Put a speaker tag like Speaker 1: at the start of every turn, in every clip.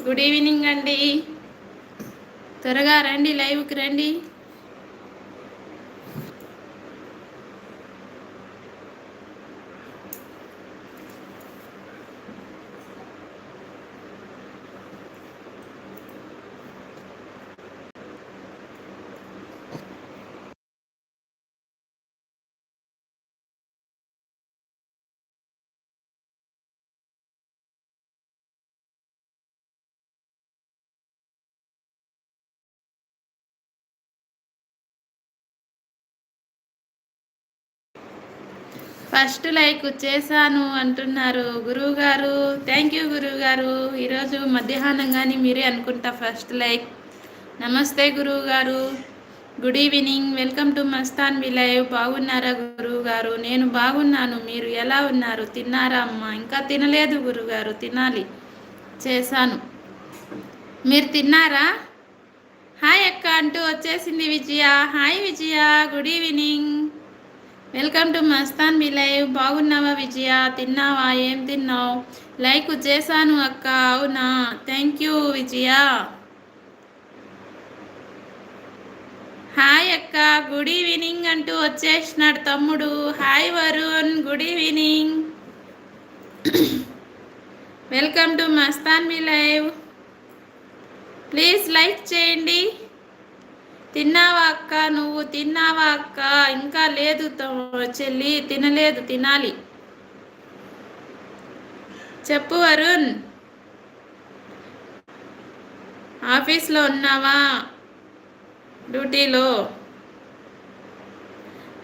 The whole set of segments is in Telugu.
Speaker 1: గుడ్ ఈవినింగ్ అండి. త్వరగా రండి లైవ్కి రండి. ఫస్ట్ లైక్ చేశాను అంటున్నారు గురువు గారు థ్యాంక్ యూ గురువు గారు ఈరోజు మధ్యాహ్నం కానీ మీరే అనుకుంటా ఫస్ట్ లైక్. నమస్తే గురువు గారు good evening welcome to Mastan విలైవ్ బాగున్నారా గురువు గారు నేను బాగున్నాను. మీరు ఎలా ఉన్నారు? తిన్నారా అమ్మ? ఇంకా తినలేదు గురుగారు తినాలి. చేశాను. మీరు తిన్నారా? హాయ్ అక్క అంటూ వచ్చేసింది Vijaya. Hi Vijaya. Good evening welcome to Mastan me live. బాగున్నావా విజయ? తిన్నావా? ఏం తిన్నావు? లైక్ చేశాను అక్క. అవునా? Thank you Vijaya. హాయ్ అక్క. గుడ్ ఈవినింగ్ అంటూ వచ్చేసినాడు తమ్ముడు. Hi Varun. Good evening. Welcome to Mastan me live. Please like చేయండి. తిన్నావా అక్క నువ్వు? తిన్నావా అక్క? ఇంకా లేదు చెల్లి తినలేదు తినాలి. చెప్పు అరుణ్. ఆఫీస్లో ఉన్నావా? డ్యూటీలో.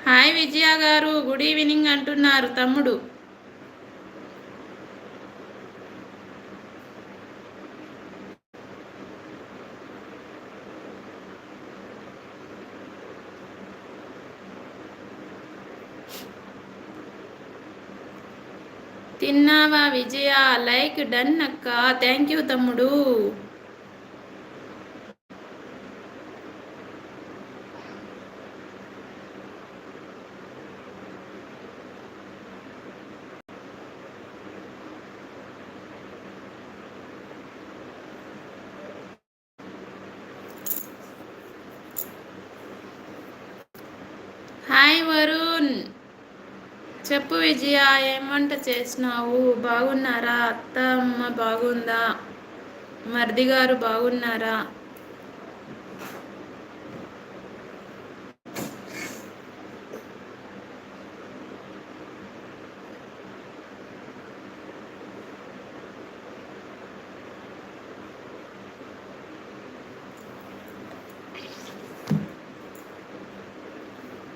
Speaker 1: హాయ్ విజయ గారు గుడ్ ఈవినింగ్ అంటున్నారు తమ్ముడు. తిన్నావా విజయ లైక్ డన్ అక్క. థ్యాంక్ యూ తమ్ముడు. హాయ్ వరుణ్ చెప్పు విజయ ఏం వంట చేసినావు? బాగున్నారా? అత్త అమ్మ బాగుందా? మర్ది గారు బాగున్నారా?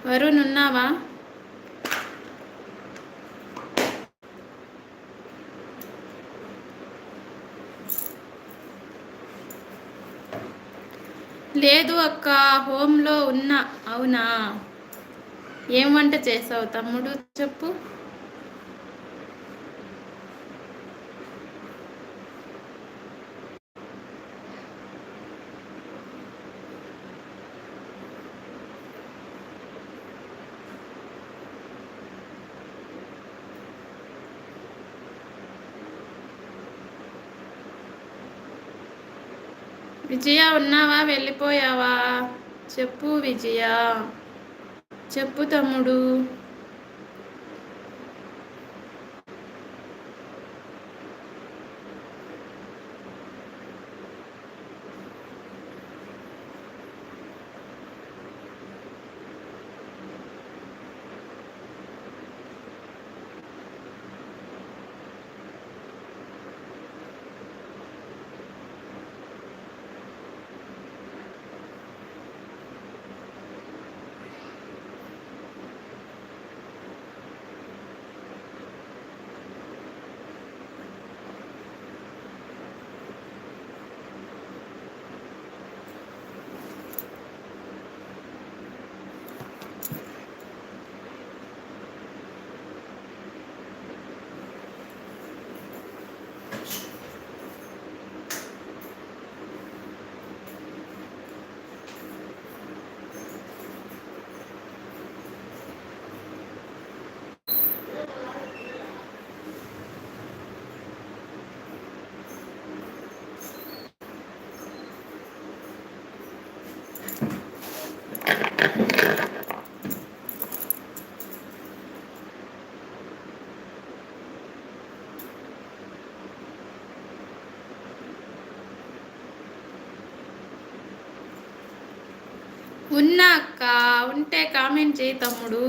Speaker 1: వరుణ్ ఉన్నావా? లేదు అక్క హోమ్లో ఉన్నా. అవునా? ఏం వంట చేసావు తమ్ముడు చెప్పు. విజయ ఉన్నావా? వెళ్ళిపోయావా? చెప్పు విజయ. చెప్పు తమ్ముడు. ఉన్నా అక్క ఉంటే కామెంట్ చేయి తమ్ముడు.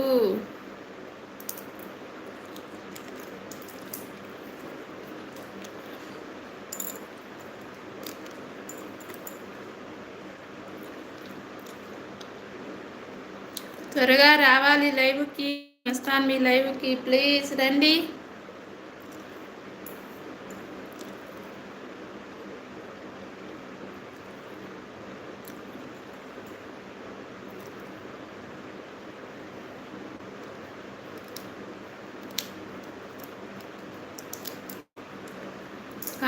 Speaker 1: త్వరగా రావాలి లైవ్కి. వస్తాను మీ లైవ్కి. ప్లీజ్ రండి.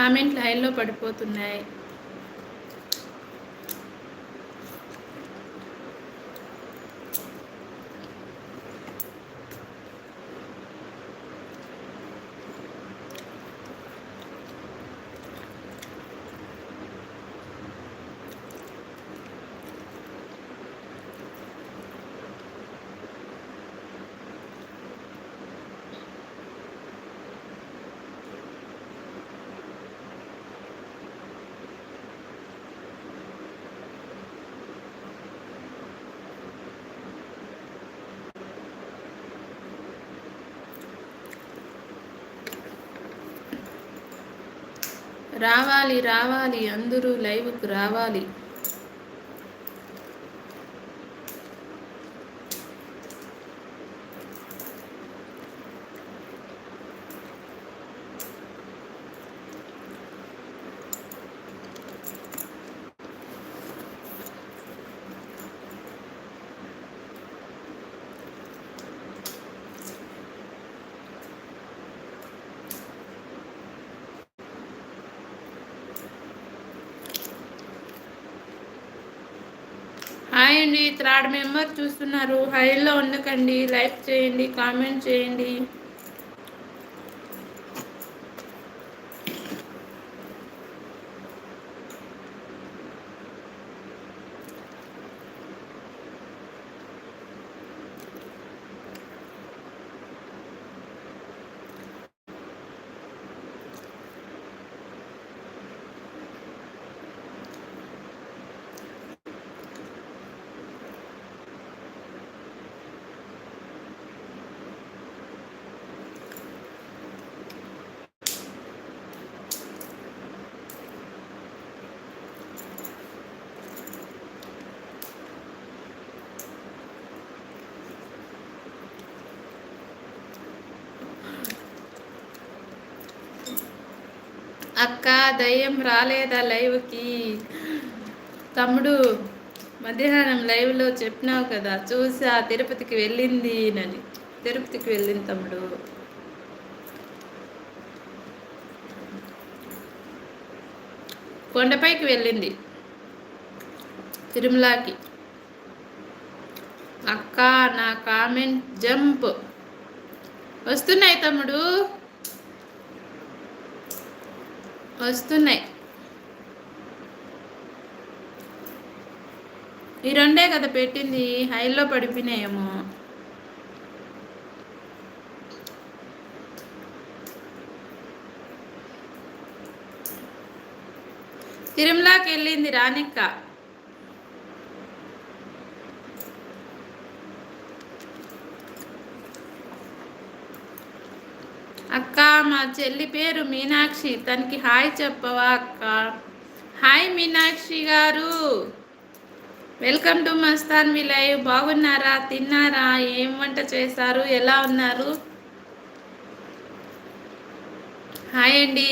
Speaker 1: కామెంట్ లైన్లో పడిపోతున్నాయి. రావాలి రావాలి అందరూ లైవ్కు రావాలి. హాయ్ అండి. థర్డ్ మెంబర్ చూస్తున్నారు. హైలో ఉండకండి. లైక్ చేయండి కామెంట్ చేయండి. అక్క దయ్యం రాలేదా లైవ్కి? తమ్ముడు మధ్యాహ్నం లైవ్లో చెప్పినావు కదా చూసా తిరుపతికి వెళ్ళింది నని తిరుపతికి వెళ్ళింది తమ్ముడు. కొండపైకి వెళ్ళింది. తిరుమలకి. అక్క నా కామెంట్ జంప్. వస్తున్నాయి తమ్ముడు. వస్తున్నాయి. ఈ రెండే కదా పెట్టింది హైలో పడిపోయినాయేమో. తిరుమలకి వెళ్ళింది రానిక్క అక్క మా చెల్లి పేరు మీనాక్షి. తనకి హాయ్ చెప్పవా అక్క? హాయ్ మీనాక్షి గారు. వెల్కమ్ టు మస్తాన్ మీ లైవ్. బాగున్నారా? తిన్నారా? ఏం వంట చేశారు? ఎలా ఉన్నారు? హాయ్ అండి.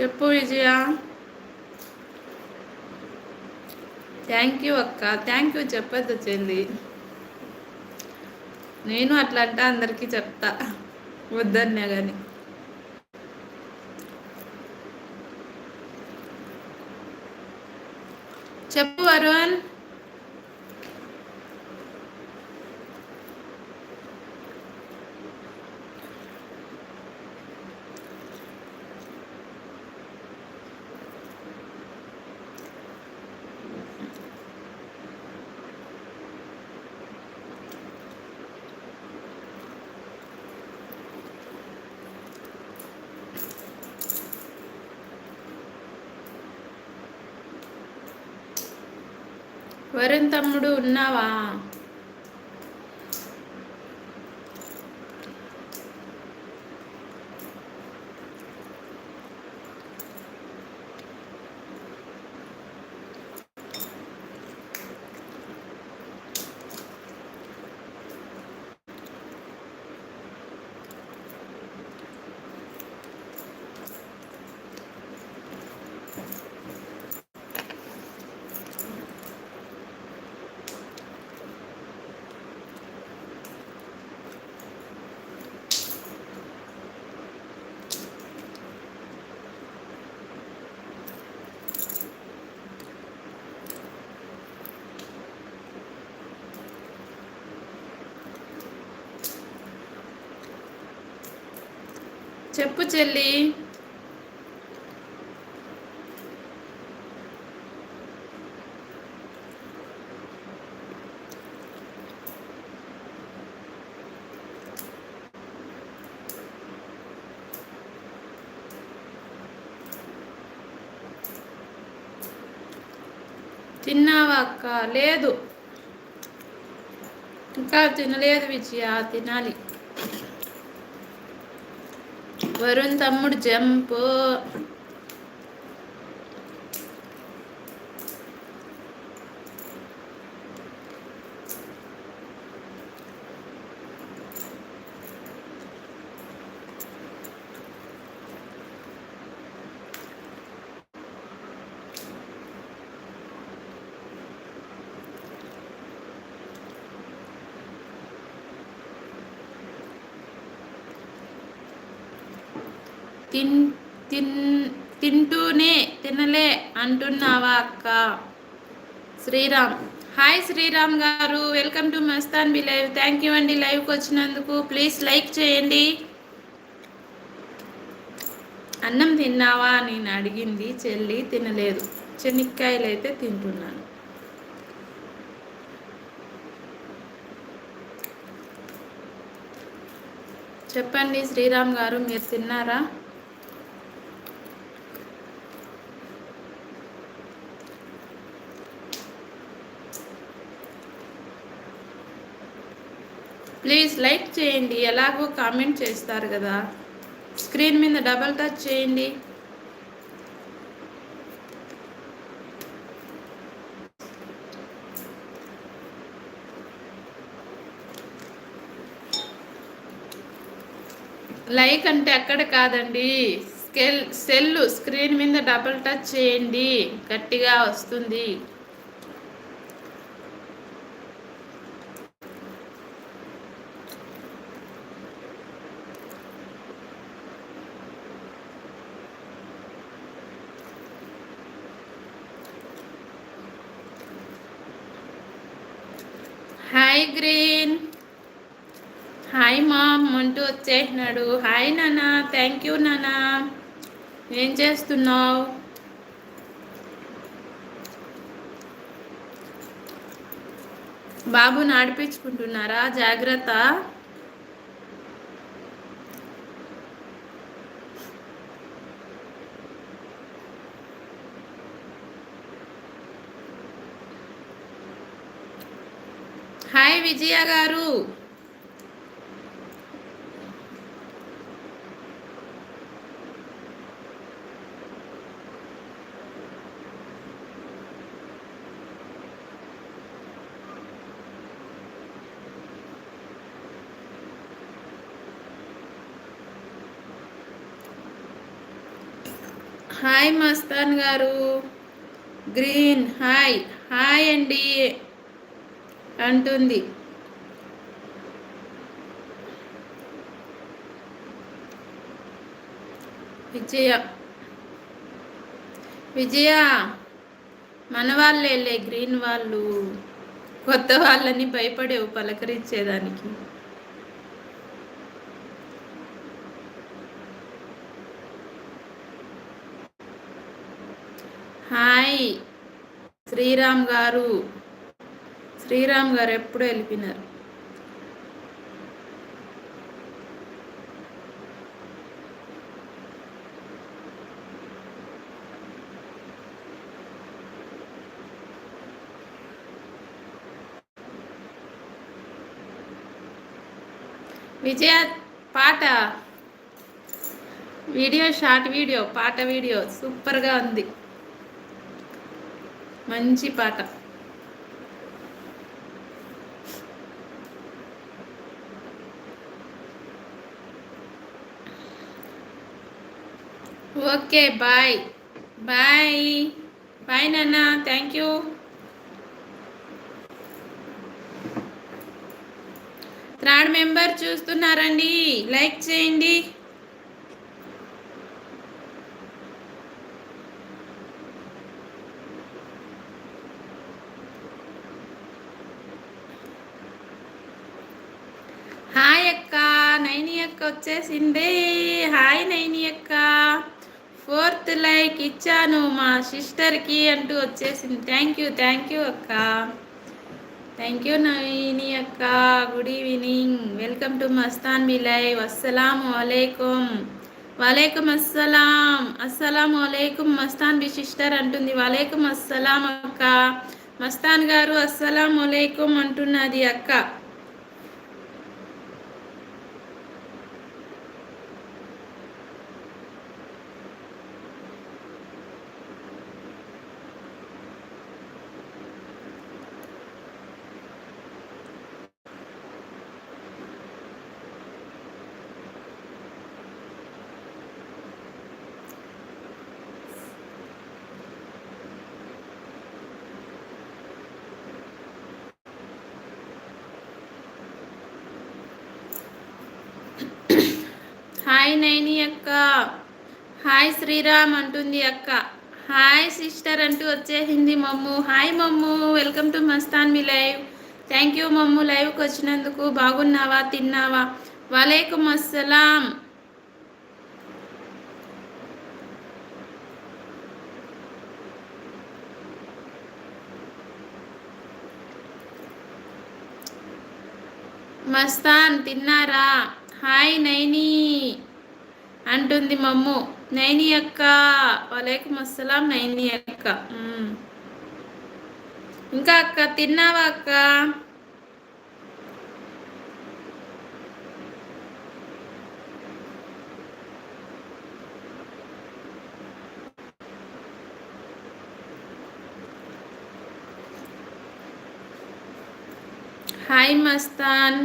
Speaker 1: చెప్పు విజయ. థ్యాంక్ యూ అక్క. థ్యాంక్ యూ చెప్పొద్దు చెల్లి నేను అట్లా అంటే అందరికీ చెప్తా. వద్దన్నా కానీ చెప్పు వరుణ్ వరుణ్ తమ్ముడు ఉన్నావా? చెప్పు చెల్లి. తిన్నావా అక్క? లేదు. ఇంకా తినలేదు విజయ తినాలి. వరుణ్ తమ్ముడు జంప్. తిన్ తిన్ తింటూనే తినలే అంటున్నావా అక్క? శ్రీరామ్. హాయ్ శ్రీరామ్ గారు. Welcome to Mastan B live thank you అండి లైవ్కి వచ్చినందుకు. ప్లీజ్ లైక్ చేయండి. అన్నం తిన్నావా నేను అడిగింది. చెల్లి తినలేదు. చెనిక్కాయలు అయితే తింటున్నాను. చెప్పండి శ్రీరామ్ గారు మీరు తిన్నారా? ప్లీజ్ లైక్ చేయండి ఎలాగో కామెంట్ చేస్తారు కదా. స్క్రీన్ మీద డబల్ టచ్ చేయండి. లైక్ అంటే అక్కడ కాదండి. స్కెల్ సెల్ స్క్రీన్ మీద డబల్ టచ్ చేయండి. గట్టిగా వస్తుంది హాయ్ గ్రీన్ హాయ్ అంటూ వచ్చేసినాడు. హాయ్ నానా థ్యాంక్ యూ నానా ఏం చేస్తున్నావు? బాబు నడిపించుకుంటున్నారా? జాగ్రత్త. హాయ్ విజయ గారు హాయ్ మస్తాన్ గారు. గ్రీన్ హాయ్ హాయ్ అండి అంటుంది. విజయ విజయ మన వాళ్ళే గ్రీన్ వాళ్ళు. కొత్త వాళ్ళని భయపడేవు పలకరించేదానికి. సాయి శ్రీరామ్ గారు శ్రీరామ్ గారు ఎప్పుడు వెళ్ళిపోయినారు? విజయ పాట? వీడియో షార్ట్ వీడియో పాట వీడియో సూపర్గా ఉంది. మంచి పాట. Okay bye. బాయ్. బాయ్ నాన్న థ్యాంక్ యూ. థర్డ్ మెంబర్ చూస్తున్నారండి. లైక్ చేయండి హాయ్ అక్క నైని అక్క వచ్చేసింది. హాయ్ నైని అక్క. ఫోర్త్ లైక్ ఇచ్చాను మా సిస్టర్కి అంటూ వచ్చేసింది. థ్యాంక్ యూ థ్యాంక్ యూ అక్క. థ్యాంక్ యూ నవీని అక్క. Good evening. Welcome to Mastan me live. అస్సలం వలైకుం వలైకుం అస్సలాం. అస్సలం వలైకుం మస్తాన్ బి సిస్టర్ అంటుంది. వలైకుం అస్సలాం అక్క. మస్తాన్ గారు అస్సలం వలైకుం అంటున్నది అక్క హాయ్ నైని అక్క హాయ్ శ్రీరామ్ అంటుంది అక్క. హాయ్ సిస్టర్ అంటూ వచ్చేసింది Mammu. Hi Mammu. Welcome to Mastan me live. Thank you Mammu లైవ్కి వచ్చినందుకు. బాగున్నావా? తిన్నావా? వాలేకుమ్ అస్సలాం. మస్తాన్ తిన్నారా? హాయ్ నైని. అంటుంది మమ్ము. నైని అక్క వలేకం అస్సలాం నైని అక్క ఇంకా అక్క తిన్నావా అక్క హాయ్ మస్తాన్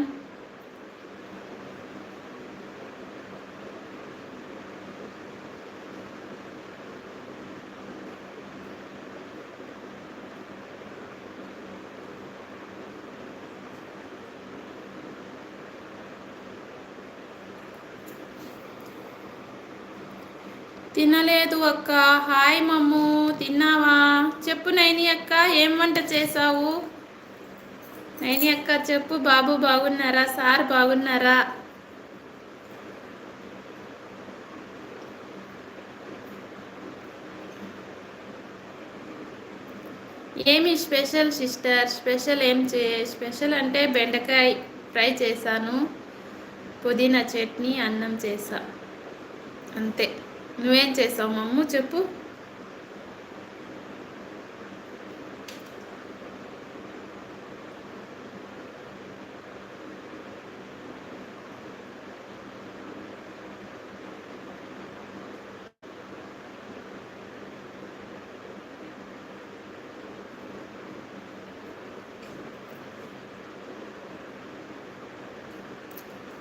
Speaker 1: తినలేదు అక్క. హాయ్ మమ్ము తిన్నావా? చెప్పు నైని అక్క ఏం వంట చేసావు నైని అక్క చెప్పు. బాబు బాగున్నారా? సార్ బాగున్నారా? ఏమి స్పెషల్ సిస్టర్? స్పెషల్ ఏం చే స్పెషల్ అంటే బెండకాయ ఫ్రై చేశాను. పుదీనా చట్నీ అన్నం చేసా అంతే. నువ్వేం చేసావు మమ్ము? చెప్పు.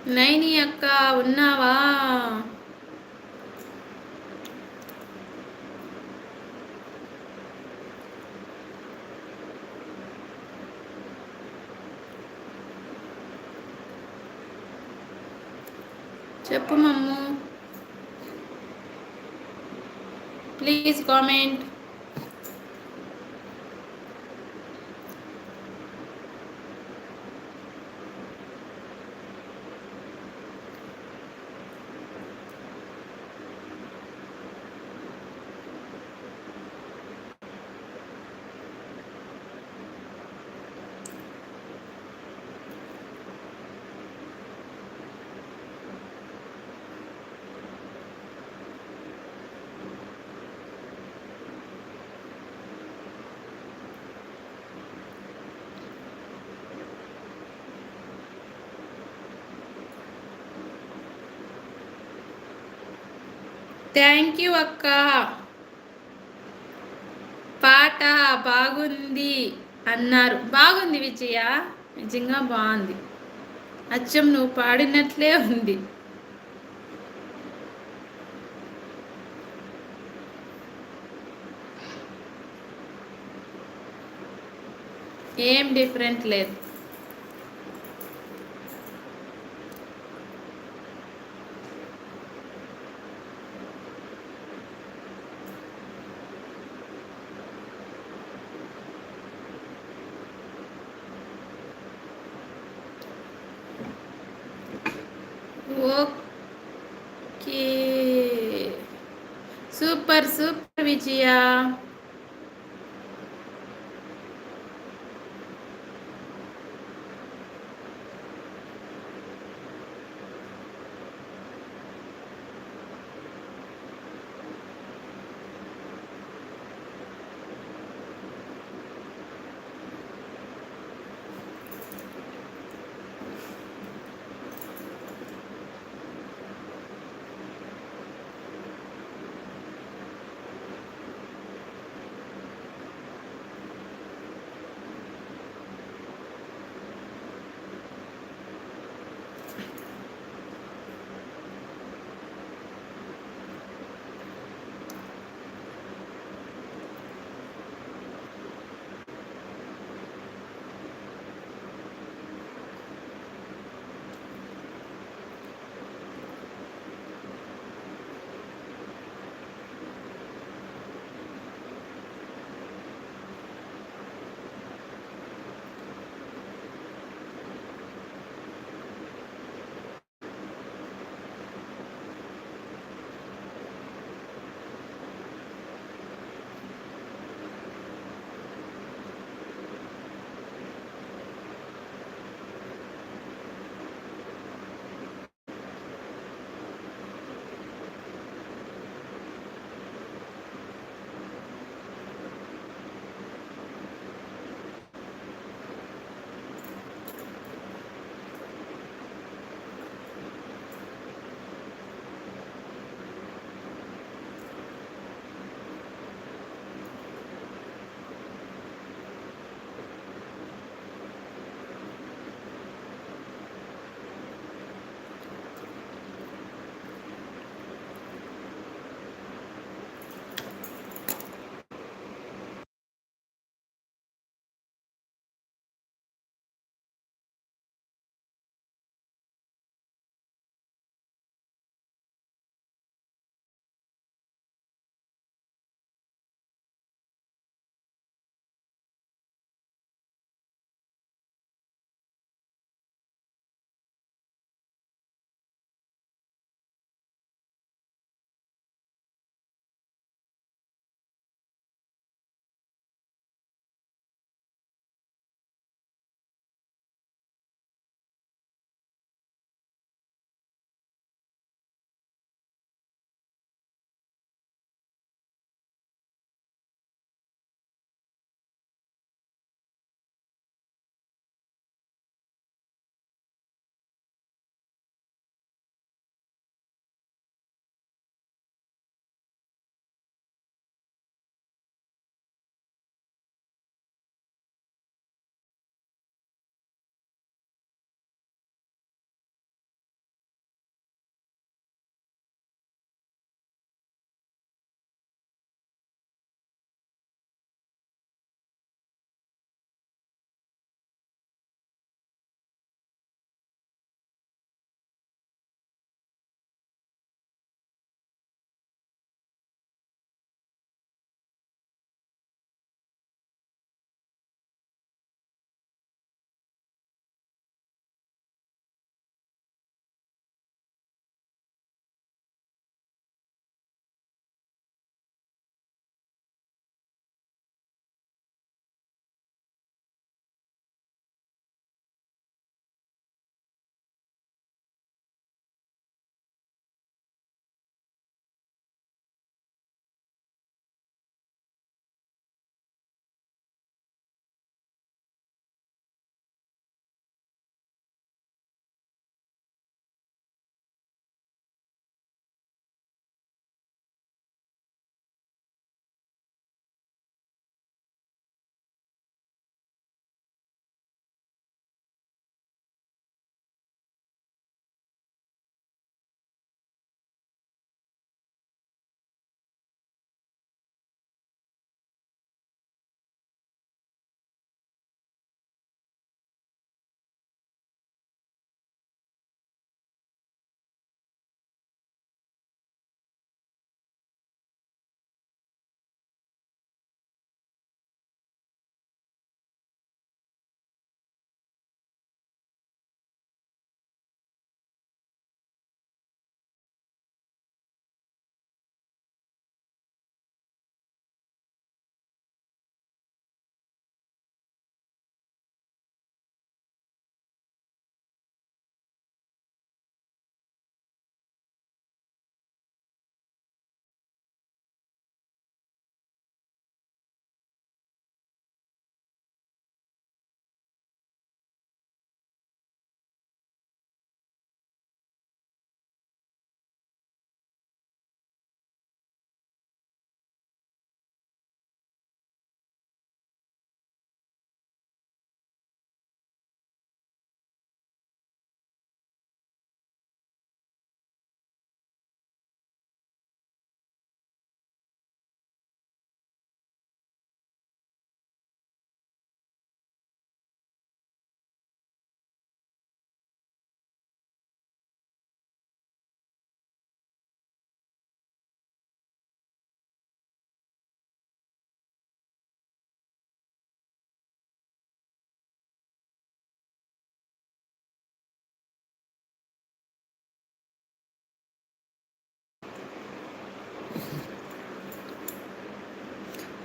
Speaker 1: నైని అక్క ఉన్నావా? చెప్పు మమ్ము ప్లీజ్ కామెంట్ థ్యాంక్ యూ అక్క. పాట బాగుంది అన్నారు. బాగుంది విజయ. నిజంగా బాగుంది. అచ్చం నువ్వు పాడినట్లే ఉంది. ఏం డిఫరెంట్ లేదు.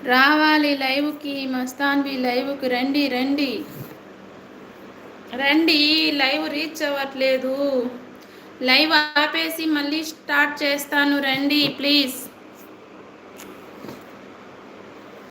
Speaker 1: రావాలి లైవ్కి మస్తాన్వి లైవ్కి రండి రండి. రండి లైవ్ రీచ్ అవ్వట్లేదు. లైవ్ ఆపేసి మళ్ళీ స్టార్ట్ చేస్తాను రండి ప్లీజ్.